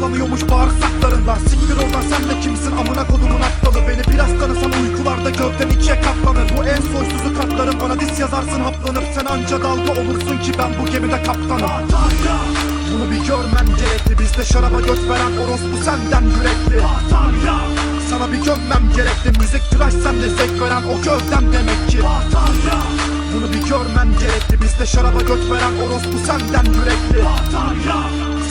toplanıyormuş bağırsaklarında Siktir oradan sen de kimsin? Amına kodumun aptalı. Beni biraz tanısan uykularda gövden ikiye katlanır. Bu en soysuzu katlarım bana dis yazarsın haplanıp. Sen anca dalga olursun ki ben bu gemide kaptanım. Bunu bir görmem gerekli. Bizde şaraba göt veren orospu senden yürekli. Sana bir gömmem gerekli. Müzik tıraş sende zevk veren o gövdem demek ki. Bunu bir görmem gerekli. Bizde şaraba göt veren orospu senden yürekli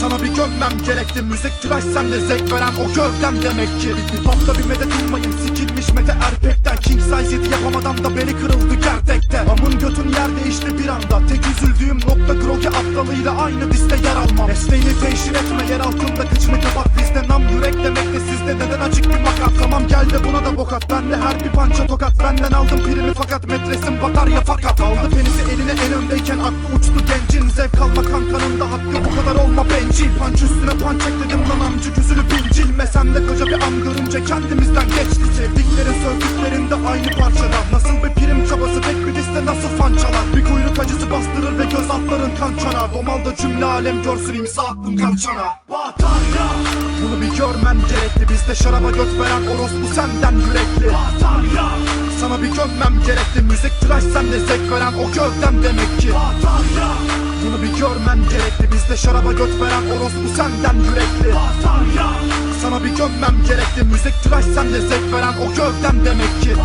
sana bir gömmem gerekti. Müzik tıraş sende zevk veren o gövdem demek ki. Bir topta bir medet ummayın Sikilmiş mete erpekten. King size yedi yapamadan da beni kırıldı gerçekte Amın götün yer değişti bir anda. Tek üzüldüğüm nokta Grogi aptalıyla aynı diste yer almam. Mesleğini teşhir etme yer altında kıçını kapat. Bizde nam yürek demekte sizde neden açık bir makat Tamam gel de buna da bokat Bende her bir pança tokat. Benden aldım primi fakat metresim batarya fakat. Aldı penisi eline en öndeyken aklı uçtu gencin Zevk alma bu bencil Panç üstüne panç ekledim lan amcık yüzünü bilcilmesem de koca bir am görünce kendimizden geçti Sevdiklerin sövdüklerin de aynı parçada Nasıl bir prim çabası tek bir liste nasıl fançalar? Bir kuyruk acısı bastırır ve göz altların kan çanar Domalda cümle alem görsün imza attım kalçana Batarya. Bunu bir görmem gerekli. Bizde şaraba göt veren orospu senden yürekli. Batarya Sana bir gömmem gerekli Müzik tıraş sende zevk veren o gövdem demek ki. Batarya bunu bir görmem gerekli Bizde şaraba göt veren orospu senden yürekli. Sana bir gömmem gerekli Müzik tıraş sende zevk veren o gövdem demek ki